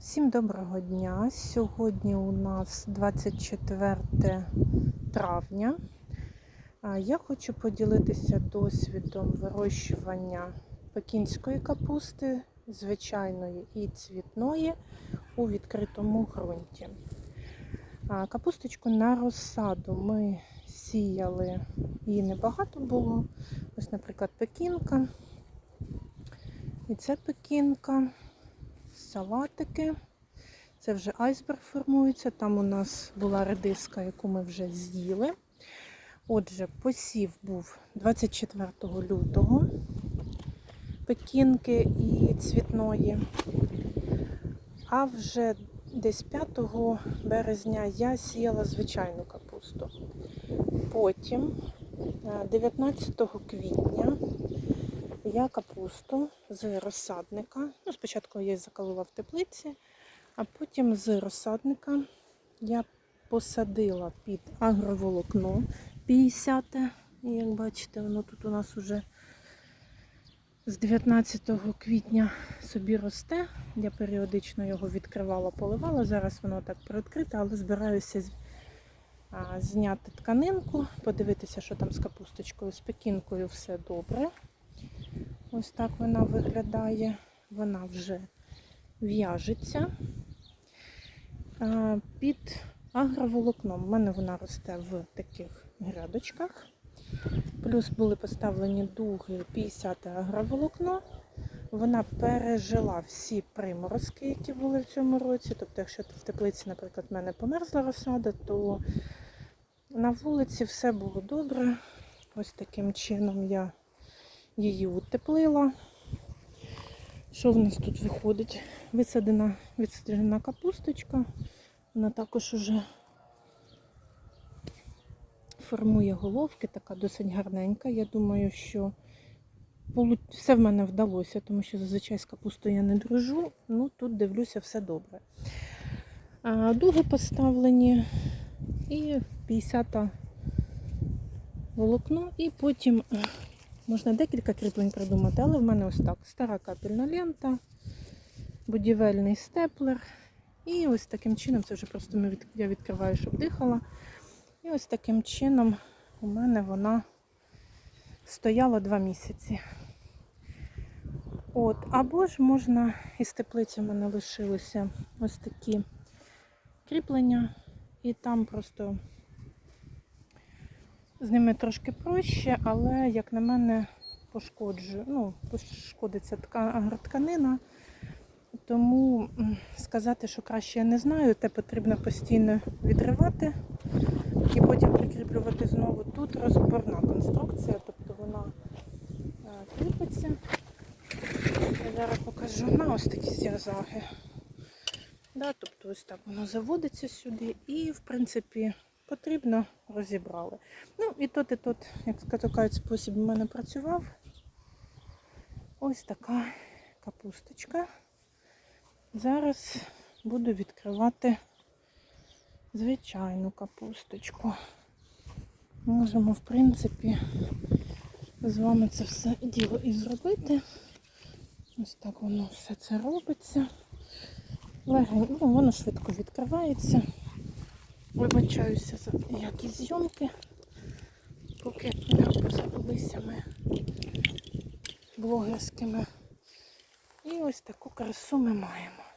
Всім доброго дня! Сьогодні у нас 24 травня. Я хочу поділитися досвідом вирощування пекінської капусти, звичайної і цвітної у відкритому ґрунті. Капусточку на розсаду ми сіяли, її небагато було. Ось, наприклад, пекінка. І це пекінка салатики. Це вже айсберг формується. Там у нас була редиска, яку ми вже з'їли. Отже, посів був 24 лютого пекінки і цвітної. А вже десь 5 березня я сіяла звичайну капусту. Потім, е, 19 квітня, я капусту з розсадника. Ну, спочатку я її закалила в теплиці, а потім з розсадника я посадила під агроволокно 50. І як бачите, воно тут у нас уже з 19 квітня собі росте. Я періодично його відкривала, поливала. Зараз воно так приоткрите, але збираюся зняти тканинку, подивитися, що там з капусточкою, з пекінкою все добре. Ось так вона виглядає. Вона вже в'яжеться. Під агроволокном. У мене вона росте в таких грядочках. Плюс були поставлені дуги 50 агроволокно. Вона пережила всі приморозки, які були в цьому році. Тобто, якщо в теплиці, наприклад, в мене померзла розсада, то на вулиці все було добре. Ось таким чином я її утеплила. Що в нас тут виходить? Висадена, відсаджена капусточка. Вона також уже формує головки, така досить гарненька. Я думаю, що все в мене вдалося, тому що зазвичай з капустою я не дружу. Ну, тут дивлюся, все добре. А, дуги поставлені і 50 волокно, і потім Можна декілька кріплень придумати, але в мене ось так. Стара капельна лента, будівельний степлер. І ось таким чином, це вже просто я відкриваю, щоб дихала. І ось таким чином у мене вона стояла два місяці. От, Або ж можна із теплиці в мене лишилися ось такі кріплення, і там просто з ними трошки проще, але, як на мене, пошкоджу, ну, пошкодиться тка- агротканина. Тому сказати, що краще я не знаю, те потрібно постійно відривати і потім прикріплювати знову. Тут розборна конструкція, тобто вона е, кріпиться. Я зараз покажу на ось такі зігзаги. Да, тобто ось так воно заводиться сюди і, в принципі, потрібно розібрали. Ну, і тут, і тут, як кажуть, спосіб у мене працював. Ось така капусточка. Зараз буду відкривати звичайну капусточку. Можемо, в принципі, з вами це все діло і зробити. Ось так воно все це робиться. Легень, ну, воно швидко відкривається. Вибачаюся за якісь зйомки, поки не позавелися ми блогерськими. І ось таку красу ми маємо.